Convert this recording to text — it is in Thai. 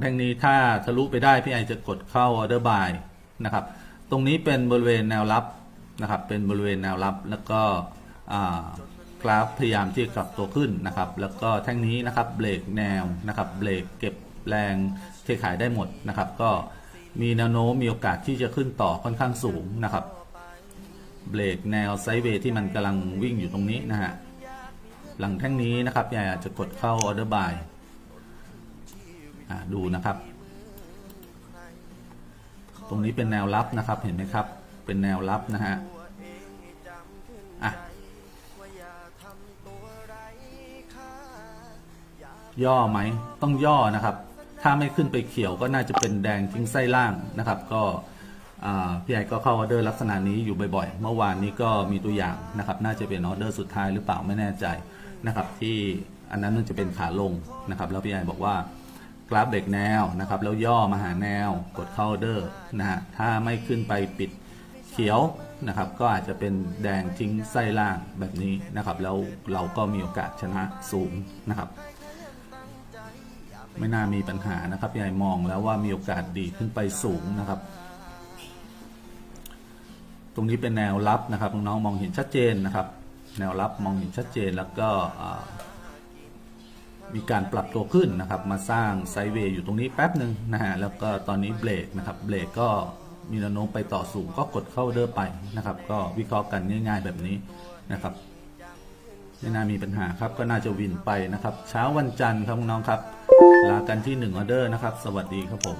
แท่งนี้ถ้าทะลุไปได้พี่ไอจะกดเข้าออเดอร์บายนะครับ ตรงนี้เป็นบริเวณแนวรับนะครับ เป็นบริเวณแนวรับแล้วก็กราฟพยายามที่จะกลับตัวขึ้นนะครับ แล้วก็แท่งนี้นะครับเบรกแนวนะครับเบรกเก็บแรงเทขายได้หมดนะครับ ก็มีแนวโน้มมีโอกาสที่จะขึ้นต่อค่อนข้างสูงนะครับ เบรกแนวไซด์เวย์ที่มันกำลังวิ่งอยู่ตรงนี้นะฮะหลังแท่งนี้นะครับยายอาจจะกดเข้าออเดอร์บาย ดูนะครับ ตรงนี้เป็นแนวรับนะครับเห็นไหมครับ เป็นแนวรับนะฮะอะย่อไหมต้องย่อนะครับ ถ้าไม่ขึ้นไปเขียวก็น่าจะเป็นแดงทิ้งไส้ล่างนะครับ ก็พี่ไอก็เข้าออเดอร์ลักษณะนี้อยู่บ่อยๆ เมื่อวานนี้ก็มีตัวอย่างนะครับ น่าจะเป็นออเดอร์สุดท้ายหรือเปล่าไม่แน่ใจนะครับ ที่อันนั้นมันจะเป็นขาลงนะครับ แล้วพี่ไอบอกว่า กราฟเบรกแนวนะครับ แล้วย่อมาหาแนวกดเข้าเดอร์นะฮะถ้าไม่ขึ้นไปปิดเขียวนะครับ ก็อาจจะเป็นแดงทิ้งไส้ล่างแบบนี้นะครับ แล้วเราก็มีโอกาสชนะสูงนะครับ ไม่น่ามีปัญหานะครับพี่ไอมองแล้วว่ามีโอกาสดีขึ้นไปสูงนะครับ ตรงนี้เป็นแนวรับนะครับน้องๆมองเห็นชัดเจนนะครับ แนวรับมองเห็นชัดเจนแล้วก็ มีการปรับตัวขึ้นนะครับ มาสร้างไซด์เวย์อยู่ตรงนี้แป๊บหนึ่งนะฮะ แล้วก็ตอนนี้เบรกนะครับ เบรกก็มีแนวโน้มไปต่อสูงก็กดเข้าเดอร์ไปนะครับ ก็วิเคราะห์กันง่าย ๆ แบบนี้นะครับไม่น่ามีปัญหาครับ ก็น่าจะวินไปนะครับ เช้าวันจันทร์ครับน้องครับ ลากันที่1ออเดอร์นะครับ สวัสดีครับผม